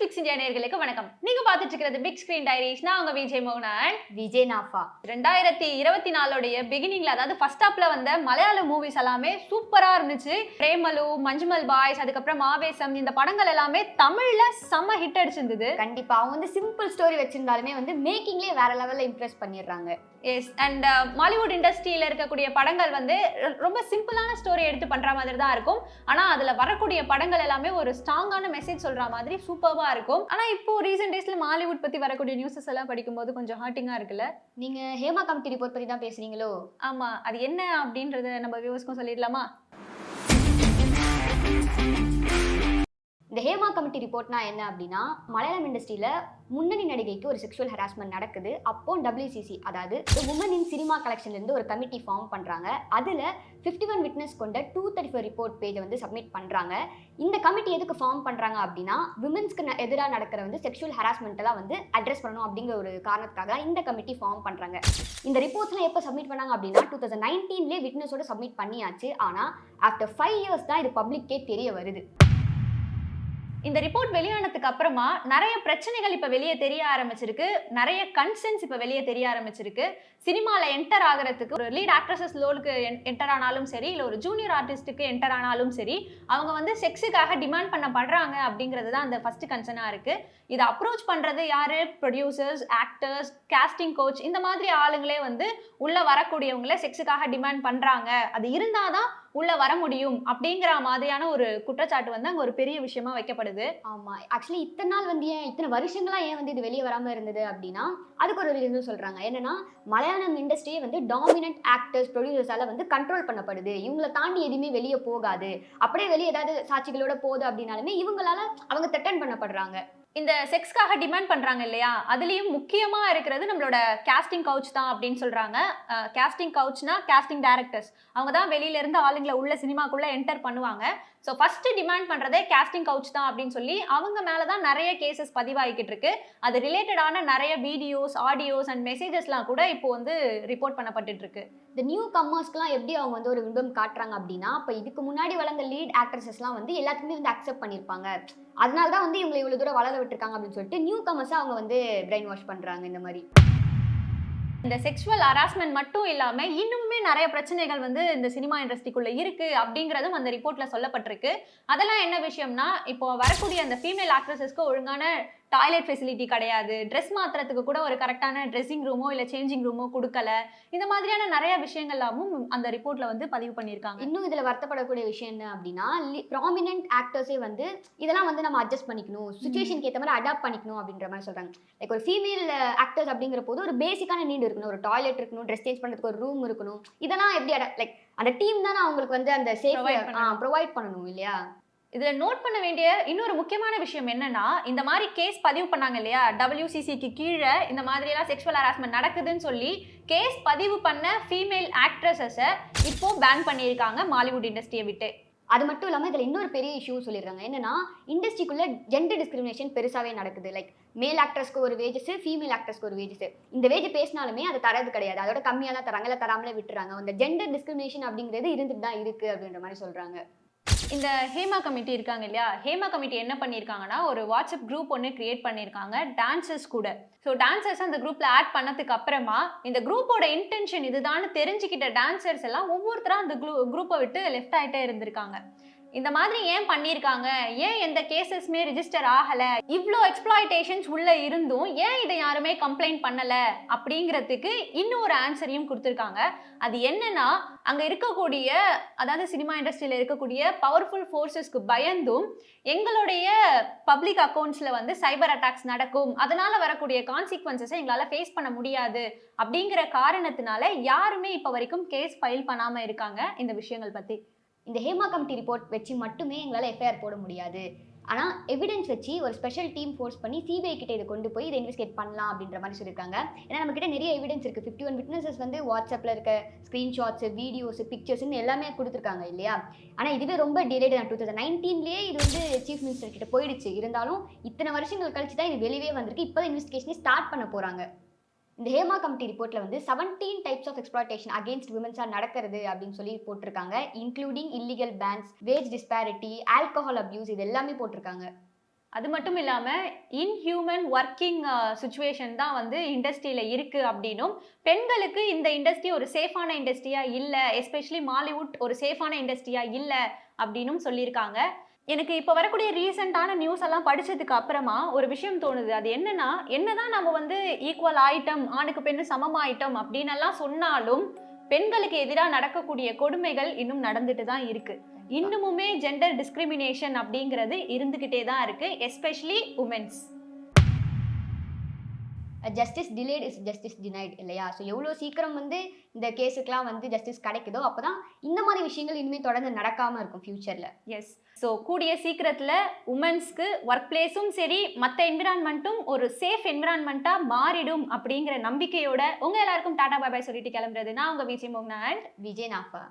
Fix India நேயர்களுக்கு வணக்கம். நீங்க பார்த்துட்டு இருக்கிறது பிக் ஸ்கிரீன் டைரிஸ் நான் உங்க விஜய் மோகன் விஜய் நாஃபா. ரெண்டாயிரத்தி இருபத்தி நாலோடைய பிகினிங்ல அதாவது ஃபர்ஸ்ட் ஹாப்ல வந்த மலையாள மூவிஸ் எல்லாமே சூப்பரா இருந்துச்சு. பிரேமலு மஞ்சுமல் பாய்ஸ் அதுக்கப்புறம் ஆவேசம் இந்த படங்கள் எல்லாமே தமிழ்ல செம்ம ஹிட் அடிச்சிருந்தது. கண்டிப்பா. அவங்க வந்து சிம்பிள் ஸ்டோரி வச்சிருந்தாலுமே வந்து மேக்கிங்லேயே வேற லெவல்ல இம்ப்ரெஸ் பண்ணிடுறாங்க. எஸ் அண்ட் மாலிவுட் இண்டஸ்ட்ரியில இருக்கக்கூடிய படங்கள் வந்து ரொம்ப சிம்பிளான ஸ்டோரி எடுத்து பண்ற மாதிரி தான் இருக்கும். ஆனா அதுல வரக்கூடிய படங்கள் எல்லாமே ஒரு ஸ்ட்ராங்கான மெசேஜ் சொல்ற மாதிரி சூப்பர்வா இருக்கும். ஆனா இப்போ ரீசெண்ட் டேஸ்ல மாலிவுட் பத்தி வரக்கூடிய நியூஸஸ் எல்லாம் படிக்கும்போது கொஞ்சம் ஹார்ட்டிங்கா இருக்குல்ல? நீங்க ஹேமா கமிட்டி ரிப்போர்ட் பத்தி தான் பேசுறீங்களோ? ஆமா. அது என்ன அப்படின்றத நம்ம வியூவர்ஸ்க்கும் சொல்லிடலாமா? இந்த ஹேமா கமிட்டி ரிப்போர்ட்னா என்ன அப்படின்னா மலையாளம் இண்டஸ்ட்ரியில முன்னணி நடிகைக்கு ஒரு செக்ஷுவல் ஹராஸ்மெண்ட் நடக்குது. அப்போ டபிள்யூசிசி அதாவது உமன் இன் சினிமா கலெக்ஷன்ல இருந்து ஒரு கமிட்டி ஃபார்ம் பண்றாங்க. அதுல 51 ஒன் விட்னஸ் கொண்ட டூ தேர்ட்டி ஃபோர் ரிப்போர்ட் பேஜை வந்து சப்மிட் பண்றாங்க. இந்த கமிட்டி எதுக்கு ஃபார்ம் பண்றாங்க அப்படின்னா விமன்ஸ்க்கு எதிராக நடக்கிற வந்து செக்ஷுவல் ஹராஸ்மெண்ட் எல்லாம் வந்து அட்ரஸ் பண்ணணும் அப்படிங்கிற ஒரு காரணத்துக்காக இந்த கமிட்டி ஃபார்ம் பண்றாங்க. இந்த ரிப்போர்ட்ஸ்லாம் எப்போ சப்மிட் பண்ணாங்க அப்படின்னா டூ தௌசண்ட் நைன்டீன்லேயே விட்னஸோட சப்மிட் பண்ணியாச்சு. ஆனால் ஆஃப்டர் ஃபைவ் இயர்ஸ் தான் இது பப்ளிக்கே தெரிய வருது. இந்த ரிப்போர்ட் வெளியானதுக்கு அப்புறமா நிறைய பிரச்சனைகள் இப்ப வெளியே தெரிய ஆரம்பிச்சிருக்கு. நிறைய கன்சென்ஸ் இப்ப வெளியே தெரிய ஆரம்பிச்சிருக்கு. சினிமால என்டர் ஆகிறதுக்கு ஒரு லீட் ஆக்ட்ரஸஸ் லோலுக்கு என்டர் ஆனாலும் சரி இல்ல ஒரு ஜூனியர் ஆர்டிஸ்ட்டுக்கு என்டர் ஆனாலும் சரி அவங்க வந்து செக்ஸுக்காக டிமாண்ட் பண்ணப்படுறாங்க அப்படிங்கிறது தான் அந்த ஃபர்ஸ்ட் கன்சர்னா இருக்கு. இதை அப்ரோச் பண்றது யாரு? ப்ரொடியூசர்ஸ் ஆக்டர்ஸ் கேஸ்டிங் கோச் இந்த மாதிரி ஆளுங்களே வந்து உள்ள வரக்கூடியவங்கள செக்ஸுக்காக டிமாண்ட் பண்றாங்க. அது இருந்தாதான் உள்ள வர முடியும் அப்படிங்கிற மாதிரியான ஒரு குற்றச்சாட்டு வந்து அங்க ஒரு பெரிய விஷயமா வைக்கப்படுது. ஆமா. ஆக்சுவலி இத்தனை நாள் வந்து ஏன் இத்தனை வருஷங்களா ஏன் வந்து இது வெளியே வராம இருந்தது அப்படின்னா அதுக்கு ஒரு ரீசன் சொல்றாங்க. என்னன்னா மலையாளம் இண்டஸ்ட்ரியே வந்து டாமினன்ட் ஆக்டர்ஸ் ப்ரொடியூசர்ஸால வந்து கண்ட்ரோல் பண்ணப்படுது. இவங்களை தாண்டி எதுவுமே வெளியே போகாது. அப்படியே வெளியே ஏதாவது சாட்சிகளோட போகுது அப்படின்னாலுமே இவங்களால அவங்க தட்டன் பண்ணப்படுறாங்க. இந்த செக்ஸ்க்காக டிமாண்ட் பண்றாங்க இல்லையா? அதுலயும் முக்கியமா இருக்கிறது நம்மளோட கேஸ்டிங் கவுச் தான் அப்படின்னு சொல்றாங்க. கேஸ்டிங் கவுச்னா கேஸ்டிங் டைரக்டர்ஸ் அவங்க தான் வெளியில இருந்து ஆளுங்களை உள்ள சினிமாக்குள்ள என்டர் பண்ணுவாங்க. ஸோ ஃபர்ஸ்ட் டிமாண்ட் பண்றதே கேஸ்டிங் கவுச் தான் அப்படின்னு சொல்லி அவங்க மேலே தான் நிறைய கேசஸ் பதிவாகிக்கிட்டு இருக்கு. அது ரிலேட்டடான நிறைய வீடியோஸ் ஆடியோஸ் அண்ட் மெசேஜஸ்லாம் கூட இப்போ வந்து ரிப்போர்ட் பண்ணப்பட்டு இருக்கு. இந்த நியூ கம்மர்ஸ்க்குலாம் எப்படி அவங்க வந்து ஒரு விரும்பம் காட்டுறாங்க அப்படின்னா இப்போ இதுக்கு முன்னாடி வளர்ந்த லீட் ஆக்ட்ரஸஸ்லாம் வந்து எல்லாத்துக்குமே வந்து அக்செப்ட் பண்ணியிருப்பாங்க. அதனால தான் வந்து இவங்களை இவ்வளோ தூரம் வளர விட்டுருக்காங்க அப்படின்னு சொல்லிட்டு நியூ கம்மர்ஸாக அவங்க வந்து பிரெயின் வாஷ் பண்ணுறாங்க இந்த மாதிரி. இந்த செக்ஷுவல் ஹராஸ்மெண்ட் மட்டும் இல்லாம இன்னுமே நிறைய பிரச்சனைகள் வந்து இந்த சினிமா இண்டஸ்ட்ரிக்குள்ள இருக்கு அப்படிங்கறதும் அந்த ரிப்போர்ட்ல சொல்லப்பட்டிருக்கு. அதெல்லாம் என்ன விஷயம்னா இப்போ வரக்கூடிய அந்த ஃபீமேல் ஆக்ட்ரஸஸ்க்கு ஒழுங்கான டாய்லெட் ஃபெசிலிட்டி கிடையாது. ட்ரெஸ் மாத்துறதுக்கு கூட ஒரு கரெக்டான ட்ரெஸ்ஸிங் ரூமோ இல்ல சேஞ்சிங் ரூமோ கொடுக்கல. இந்த மாதிரியான நிறைய விஷயங்கள்லாமும் அந்த ரிப்போர்ட்ல வந்து பதிவு பண்ணியிருக்காங்க. இன்னும் இதில் வருத்தப்படக்கூடிய விஷயம் என்ன அப்படின்னா ப்ராமினென்ட் ஆக்டர்ஸே வந்து இதெல்லாம் வந்து நம்ம அட்ஜஸ்ட் பண்ணிக்கணும். சுச்சுவேஷனுக்கு ஏற்ற மாதிரி அடாப்ட் பண்ணிக்கணும் அப்படின்ற மாதிரி சொல்கிறாங்க லைக் ஒரு ஃபீமேல் ஆக்டர்ஸ் அப்படிங்கிற போது ஒரு பேசிக்கான நீட் இருக்கணும். ஒரு டாய்லெட் இருக்கணும் ட்ரெஸ் சேஞ்ச் பண்ணுறதுக்கு ஒரு ரூம் இருக்கணும். இதெல்லாம் எப்படி லைக் அந்த டீம் தானே அவங்களுக்கு வந்து அந்த சேஃப். ப்ரொவைட் பண்ணணும் இல்லையா? இதில் நோட் பண்ண வேண்டிய இன்னொரு முக்கியமான விஷயம் என்னன்னா இந்த மாதிரி கேஸ் பதிவு பண்ணாங்க இல்லையா? டபிள்யூசிசிக்கு கீழே இந்த மாதிரியெல்லாம் செக்ஷுவல் ஹராஸ்மெண்ட் நடக்குதுன்னு சொல்லி கேஸ் பதிவு பண்ண ஃபீமேல் ஆக்ட்ரஸஸை இப்போ பேன் பண்ணியிருக்காங்க மாலிவுட் இண்டஸ்ட்ரியை விட்டு. அது மட்டும் இல்லாமல் இதில் இன்னொரு பெரிய இஷ்யூ சொல்லிடுறாங்க என்னன்னா இண்டஸ்ட்ரிக்குள்ளே ஜெண்டர் டிஸ்கிரிமினேஷன் பெருசாகவே நடக்குது. லைக் மேல் ஆக்ட்ரஸ்க்கு ஒரு வேஜஸ் ஃபீமேல் ஆக்ட்ரஸ்க்கு ஒரு வேஜஸ் இந்த வேஜ் பேசினாலுமே அது தரது கிடையாது. அதோட கம்மியாக தான் தராங்க. இல்லை தராமலே விட்டுறாங்க. அந்த ஜெண்டர் டிஸ்கிரிமினேஷன் அப்படிங்கிறது இருந்துட்டு தான் இருக்குது அப்படின்ற மாதிரி சொல்கிறாங்க இந்த ஹேமா கமிட்டி இருக்காங்க இல்லையா? ஹேமா கமிட்டி என்ன பண்ணியிருக்காங்கன்னா ஒரு வாட்ஸ்அப் குரூப் ஒன்று கிரியேட் பண்ணியிருக்காங்க டான்சர்ஸ் கூட. ஸோ டான்சர்ஸ் அந்த குரூப்பில் ஆட் பண்ணதுக்கு அப்புறமா இந்த குரூப்போட இன்டென்ஷன் இதுதான்னு தெரிஞ்சுக்கிட்ட டான்சர்ஸ் எல்லாம் ஒவ்வொருத்தராக அந்த குரூப்பை விட்டு லெஃப்ட் ஆகிட்டே இருந்திருக்காங்க. இந்த மாதிரி ஏன் பண்ணியிருக்காங்க? ஏன் எந்த கேசஸ்மே ரிஜிஸ்டர் ஆகலை? இவ்வளோ எக்ஸ்ப்ளாய்டேஷன்ஸ் உள்ள இருந்தும் ஏன் இதை யாருமே கம்ப்ளைண்ட் பண்ணலை? அப்படிங்கிறதுக்கு இன்னும் ஒரு ஆன்சரையும் கொடுத்துருக்காங்க. அது என்னன்னா அங்கே இருக்கக்கூடிய அதாவது சினிமா இண்டஸ்ட்ரியில் இருக்கக்கூடிய பவர்ஃபுல் ஃபோர்ஸஸ்க்கு பயந்தும் எங்களுடைய பப்ளிக் அக்கௌண்ட்ஸில் வந்து சைபர் அட்டாக்ஸ் நடக்கும். அதனால வரக்கூடிய கான்சிக்வன்சஸை எங்களால் ஃபேஸ் பண்ண முடியாது. அப்படிங்கிற காரணத்தினால யாருமே இப்போ வரைக்கும் கேஸ் ஃபைல் பண்ணாமல் இருக்காங்க இந்த விஷயங்கள் பற்றி இந்த ஹேமா கமிட்டி ரிப்போர்ட் வச்சு மட்டுமே எங்களால் எஃப்ஐஆர் போட முடியாது. ஆனால் எவிடன்ஸ் வச்சு ஒரு ஸ்பெஷல் டீம் ஃபோர்ஸ் பண்ணி சிபிஐ கிட்ட இதை கொண்டு போய் இதை இன்வெஸ்டிகேட் பண்ணலாம் அப்படின்ற மாதிரி சொல்லியிருக்காங்க ஏன்னா நம்ம கிட்ட நிறைய எவிடன்ஸ் இருக்குது ஃபிஃப்டி ஒன் விட்னஸஸ் வந்து வாட்ஸ்அப்பில் இருக்க ஸ்க்ரீன்ஷாட்ஸ் வீடியோஸ் பிக்சர்ஸ்னு எல்லாமே கொடுத்துருக்காங்க இல்லையா? ஆனால் இதுவே ரொம்ப டிலேடு தான் டூ தௌசண்ட் நைன்டீன்லேயே இது வந்து சீஃப் மினிஸ்டர் கிட்ட போயிடுச்சு. இருந்தாலும் இத்தனை வருஷங்கள் கழிச்சு தான் இது வெளியே வந்திருக்கு. இப்போ இன்வெஸ்டிகேஷனே ஸ்டார்ட் பண்ண போகிறாங்க இந்த ஹேமா கமிட்டி ரிப்போர்ட்ல வந்து 17 டைப்ஸ் ஆஃப் எக்ஸ்ப்ளாய்டேஷன் அகேன்ஸ்ட் விமன்ஸா நடக்கிறது அப்படின்னு சொல்லி போட்டிருக்காங்க. Including illegal bans wage disparity alcohol abuse இது எல்லாமே போட்டிருக்காங்க. அது மட்டும் இல்லாமல் இன்ஹியூமன் ஒர்க்கிங் சுச்சுவேஷன் தான் வந்து இண்டஸ்ட்ரியில் இருக்குது அப்படின்னும் பெண்களுக்கு இந்த இண்டஸ்ட்ரி ஒரு சேஃபான இண்டஸ்ட்ரியாக இல்லை எஸ்பெஷலி மாலிவுட் ஒரு சேஃபான இண்டஸ்ட்ரியாக இல்லை அப்படின்னும் சொல்லியிருக்காங்க. எனக்கு இப்போ வரக்கூடிய ரீசெண்டான நியூஸ் எல்லாம் படிச்சதுக்கு அப்புறமா ஒரு விஷயம் தோணுது. அது என்னன்னா என்னதான் நம்ம வந்து ஈக்குவல் ஆயிட்டம் ஆணுக்கு பெண்ணு சமமாயிட்டம் அப்படின்னு எல்லாம் சொன்னாலும் பெண்களுக்கு எதிராக நடக்கக்கூடிய கொடுமைகள் இன்னும் நடந்துட்டு தான் இருக்கு. இன்னுமுமே ஜெண்டர் டிஸ்கிரிமினேஷன் அப்படிங்கிறது இருந்துகிட்டே தான் இருக்கு especially women's justice delayed is justice denied இல்லையா? ஸோ எவ்வளோ சீக்கிரம் வந்து இந்த கேஸுக்கெலாம் வந்து ஜஸ்டிஸ் கிடைக்குதோ அப்போ தான் இந்த மாதிரி விஷயங்கள் இனிமேல் தொடர்ந்து நடக்காமல் இருக்கும் ஃப்யூச்சரில் எஸ் ஸோ கூடிய சீக்கிரத்தில் உமன்ஸ்க்கு ஒர்க் பிளேஸும் சரி மற்ற என்விரான்மெண்ட்டும் ஒரு சேஃப் என்விரான்மெண்ட்டாக மாறிடும் அப்படிங்கிற நம்பிக்கையோட உங்கள் எல்லாருக்கும் டாடா பாய் சொல்லிட்டு கிளம்புறது. நான் உங்கள் விஜய் மோகனா அண்ட் விஜய் நாஃபா